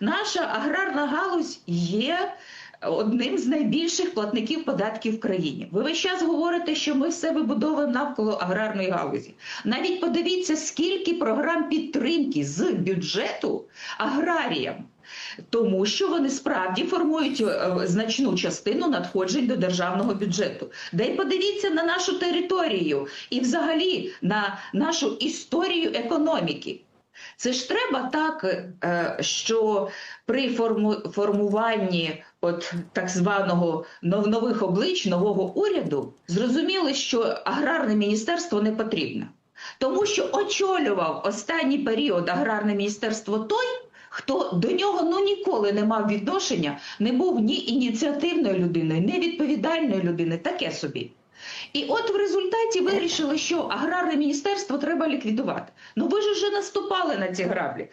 Наша аграрна галузь є одним з найбільших платників податків в країні. Ви весь час говорите, що ми все вибудовуємо навколо аграрної галузі. Навіть подивіться, скільки програм підтримки з бюджету аграріям. Тому що вони справді формують е, значну частину надходжень до державного бюджету. Да й подивіться на нашу територію і взагалі на нашу історію економіки. Це ж треба так, е, що при формуванні от так званого нових облич нового уряду зрозуміли, що аграрне міністерство не потрібно. Тому що очолював останній період аграрне міністерство той, хто до нього ну ніколи не мав відношення, не був ні ініціативною людиною, ні відповідальною людиною, таке собі. І от в результаті вирішили, що аграрне міністерство треба ліквідувати. Ну ви ж вже наступали на ці граблі.